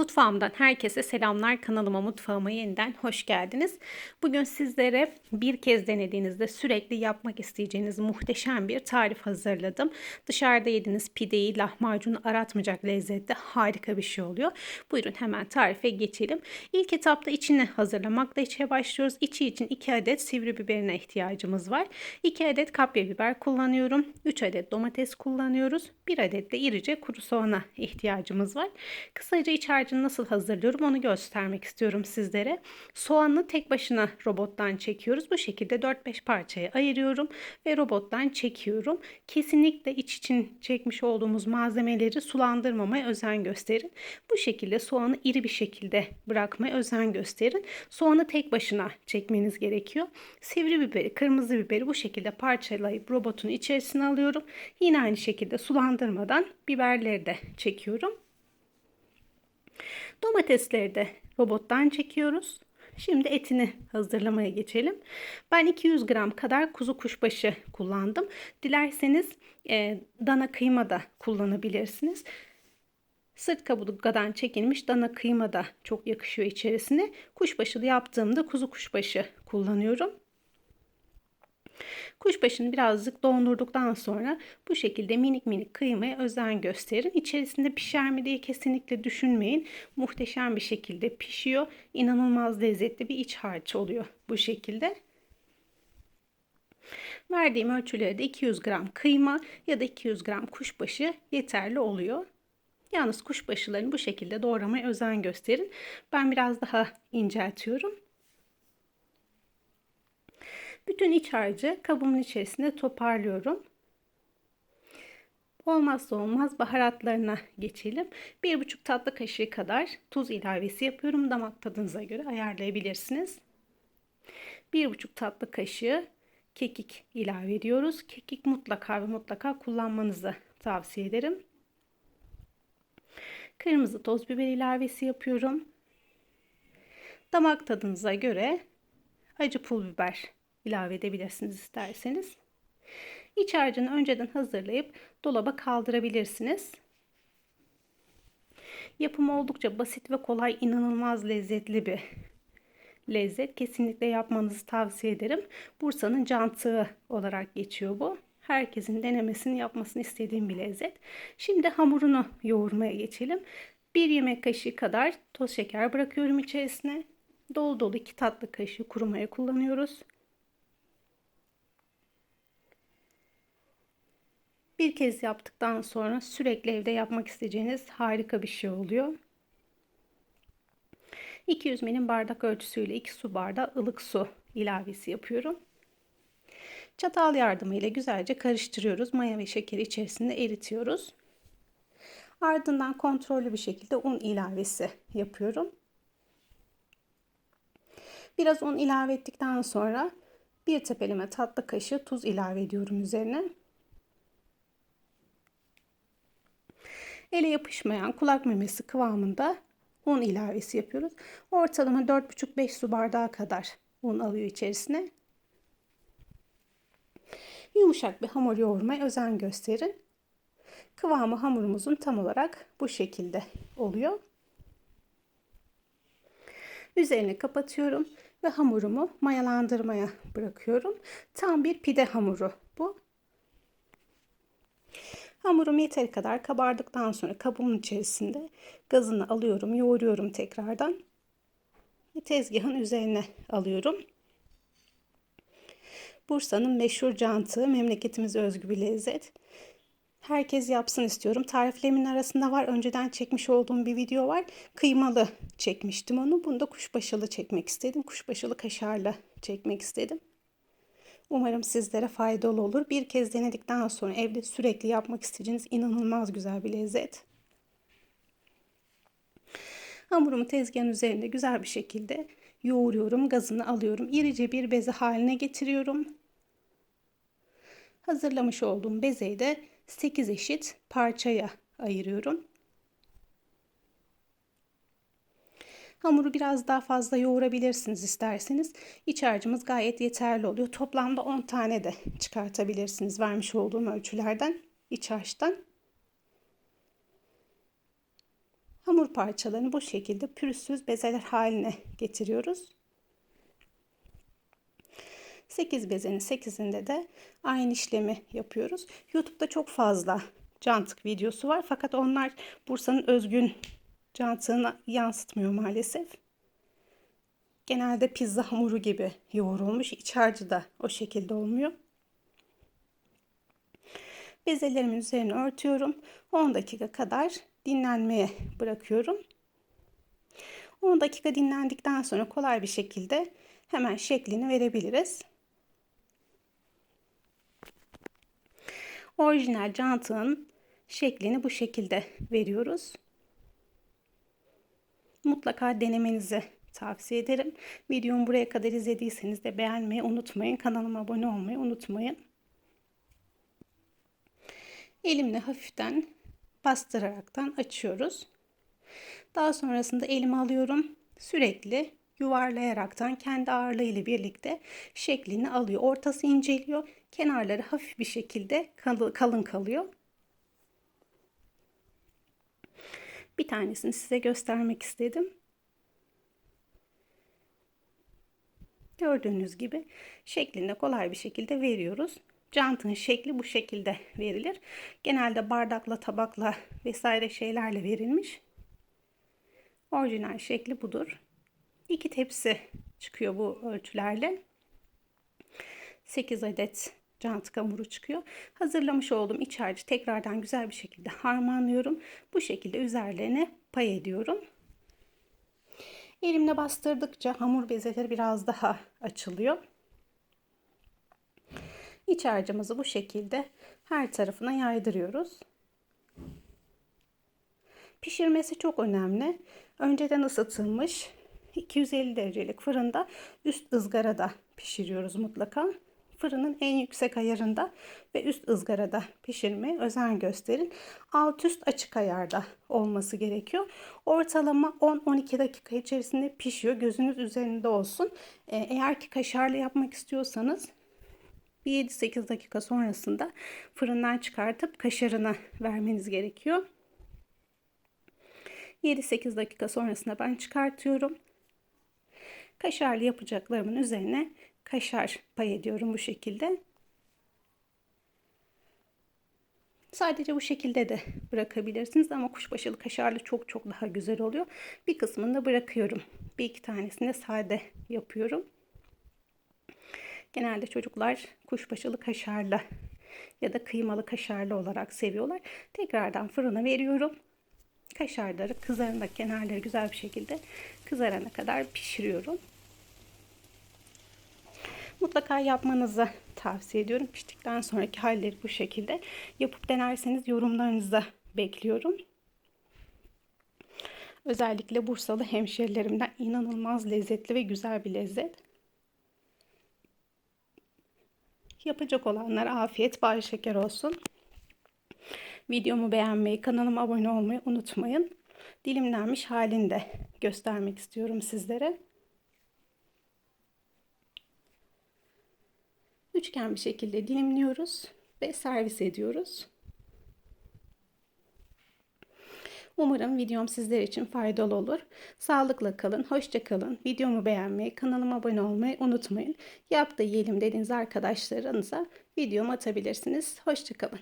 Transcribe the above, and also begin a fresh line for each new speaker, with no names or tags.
Mutfağımdan herkese selamlar. Kanalıma mutfağıma yeniden hoş geldiniz. Bugün sizlere bir kez denediğinizde sürekli yapmak isteyeceğiniz muhteşem bir tarif hazırladım. Dışarıda yediğiniz pideyi, lahmacunu aratmayacak lezzette harika bir şey oluyor. Buyurun hemen tarife geçelim. İlk etapta içini hazırlamakla içe başlıyoruz. İçi için 2 adet sivri biberine ihtiyacımız var. 2 adet kapya biber kullanıyorum. 3 adet domates kullanıyoruz. 1 adet de irice kuru soğana ihtiyacımız var. Kısaca iç harcını nasıl hazırlıyorum onu göstermek istiyorum sizlere. Soğanı tek başına robottan çekiyoruz. Bu şekilde 4-5 parçaya ayırıyorum ve robottan çekiyorum. Kesinlikle iç için çekmiş olduğumuz malzemeleri sulandırmamaya özen gösterin. Bu şekilde soğanı iri bir şekilde bırakmaya özen gösterin. Soğanı tek başına çekmeniz gerekiyor. Sivri biberi, kırmızı biberi bu şekilde parçalayıp robotun içerisine alıyorum. Yine aynı şekilde sulandırmadan biberleri de çekiyorum. Domatesleri de robottan çekiyoruz. Şimdi etini hazırlamaya geçelim. Ben 200 gram kadar kuzu kuşbaşı kullandım. Dilerseniz e, dana kıyma da kullanabilirsiniz. Sırt kaburgadan çekilmiş dana kıyma da çok yakışıyor içerisine. Kuşbaşılı yaptığımda kuzu kuşbaşı kullanıyorum. Kuşbaşını birazcık dondurduktan sonra bu şekilde minik minik kıymaya özen gösterin. İçerisinde pişer mi diye kesinlikle düşünmeyin. Muhteşem bir şekilde pişiyor. İnanılmaz lezzetli bir iç harç oluyor bu şekilde. Verdiğim ölçülere de 200 gram kıyma ya da 200 gram kuşbaşı yeterli oluyor. Yalnız kuşbaşılarını bu şekilde doğramaya özen gösterin. Ben biraz daha inceltiyorum. Bütün iç harcı kabımın içerisinde toparlıyorum. Olmazsa olmaz baharatlarına geçelim. 1,5 tatlı kaşığı kadar tuz ilavesi yapıyorum. Damak tadınıza göre ayarlayabilirsiniz. 1,5 tatlı kaşığı kekik ilave ediyoruz. Kekik mutlaka ve mutlaka kullanmanızı tavsiye ederim. Kırmızı toz biber ilavesi yapıyorum. Damak tadınıza göre acı pul biber ilave edebilirsiniz isterseniz. İç harcını önceden hazırlayıp dolaba kaldırabilirsiniz. Yapımı oldukça basit ve kolay, inanılmaz lezzetli bir lezzet. Kesinlikle yapmanızı tavsiye ederim. Bursa'nın cantığı olarak geçiyor bu. Herkesin denemesini yapmasını istediğim bir lezzet. Şimdi hamurunu yoğurmaya geçelim. Bir yemek kaşığı kadar toz şeker bırakıyorum içerisine. Dolu dolu iki tatlı kaşığı kurumaya kullanıyoruz. Bir kez yaptıktan sonra sürekli evde yapmak isteyeceğiniz harika bir şey oluyor. 200 milim bardak ölçüsüyle 2 su bardağı ılık su ilavesi yapıyorum. Çatal yardımıyla güzelce karıştırıyoruz. Maya ve şekeri içerisinde eritiyoruz. Ardından kontrollü bir şekilde un ilavesi yapıyorum. Biraz un ilave ettikten sonra bir tepeleme tatlı kaşığı tuz ilave ediyorum üzerine. Ele yapışmayan kulak memesi kıvamında un ilavesi yapıyoruz. Ortalama 4,5-5 su bardağı kadar un alıyor içerisine. Yumuşak bir hamur yoğurmaya özen gösterin. Kıvamı hamurumuzun tam olarak bu şekilde oluyor. Üzerini kapatıyorum ve hamurumu mayalandırmaya bırakıyorum. Tam bir pide hamuru. Hamurum yeteri kadar kabardıktan sonra kabımın içerisinde gazını alıyorum, yoğuruyorum tekrardan. Tezgahın üzerine alıyorum. Bursa'nın meşhur cantığı, memleketimize özgü bir lezzet. Herkes yapsın istiyorum. Tariflerimin arasında var. Önceden çekmiş olduğum bir video var. Kıymalı çekmiştim onu. Bunu da kuşbaşılı çekmek istedim. Kuşbaşılı kaşarla çekmek istedim. Umarım sizlere faydalı olur. Bir kez denedikten sonra evde sürekli yapmak isteyeceğiniz inanılmaz güzel bir lezzet. Hamurumu tezgahın üzerinde güzel bir şekilde yoğuruyorum. Gazını alıyorum. İrice bir beze haline getiriyorum. Hazırlamış olduğum bezeyi de 8 eşit parçaya ayırıyorum. Hamuru biraz daha fazla yoğurabilirsiniz isterseniz. İç harcımız gayet yeterli oluyor. Toplamda 10 tane de çıkartabilirsiniz vermiş olduğum ölçülerden iç harçtan. Hamur parçalarını bu şekilde pürüzsüz bezeler haline getiriyoruz. 8 bezenin 8'inde de aynı işlemi yapıyoruz. YouTube'da çok fazla cantık videosu var fakat onlar Bursa'nın özgün cantığını yansıtmıyor maalesef. Genelde pizza hamuru gibi yoğrulmuş. İç harcı da o şekilde olmuyor. Bezelerimin üzerine örtüyorum. 10 dakika kadar dinlenmeye bırakıyorum. 10 dakika dinlendikten sonra kolay bir şekilde hemen şeklini verebiliriz. Orijinal cantığın şeklini bu şekilde veriyoruz. Mutlaka denemenizi tavsiye ederim. Videomu buraya kadar izlediyseniz de beğenmeyi unutmayın. Kanalıma abone olmayı unutmayın. Elimle hafiften bastıraraktan açıyoruz. Daha sonrasında elimi alıyorum. Sürekli yuvarlayaraktan kendi ağırlığı ile birlikte şeklini alıyor. Ortası inceliyor. Kenarları hafif bir şekilde kalın kalıyor. Bir tanesini size göstermek istedim. Gördüğünüz gibi şeklinde kolay bir şekilde veriyoruz. Cantın şekli bu şekilde verilir. Genelde bardakla, tabakla vesaire şeylerle verilmiş. Orijinal şekli budur. İki tepsi çıkıyor bu ölçülerle. 8 adet cant hamuru çıkıyor. Hazırlamış olduğum iç harcı tekrardan güzel bir şekilde harmanlıyorum. Bu şekilde üzerlerine pay ediyorum. Elimle bastırdıkça hamur bezeleri biraz daha açılıyor. İç harcımızı bu şekilde her tarafına yaydırıyoruz. Pişirmesi çok önemli. Önceden ısıtılmış 250 derecelik fırında üst ızgarada pişiriyoruz mutlaka. Fırının en yüksek ayarında ve üst ızgarada pişirmeye özen gösterin. Alt üst açık ayarda olması gerekiyor. Ortalama 10-12 dakika içerisinde pişiyor. Gözünüz üzerinde olsun. Ee, eğer ki kaşarlı yapmak istiyorsanız bir 7-8 dakika sonrasında fırından çıkartıp kaşarını vermeniz gerekiyor. 7-8 dakika sonrasında ben çıkartıyorum. Kaşarlı yapacaklarımın üzerine kaşar pay ediyorum bu şekilde. Sadece bu şekilde de bırakabilirsiniz ama kuşbaşılı kaşarlı çok çok daha güzel oluyor. Bir kısmını da bırakıyorum. Bir iki tanesini de sade yapıyorum. Genelde çocuklar kuşbaşılı kaşarlı ya da kıymalı kaşarlı olarak seviyorlar. Tekrardan fırına veriyorum. Kaşarları kızarında kenarları güzel bir şekilde kızarana kadar pişiriyorum. Mutlaka yapmanızı tavsiye ediyorum. Piştikten sonraki halleri bu şekilde. Yapıp denerseniz yorumlarınızı bekliyorum. Özellikle Bursalı hemşerilerimden inanılmaz lezzetli ve güzel bir lezzet. Yapacak olanlar afiyet, bal şeker olsun. Videomu beğenmeyi, kanalıma abone olmayı unutmayın. Dilimlenmiş halinde göstermek istiyorum sizlere. Üçgen bir şekilde dilimliyoruz ve servis ediyoruz. Umarım videom sizler için faydalı olur. Sağlıkla kalın, hoşça kalın. Videomu beğenmeyi, kanalıma abone olmayı unutmayın. Yap da yiyelim dediğiniz arkadaşlarınıza videomu atabilirsiniz. Hoşça kalın.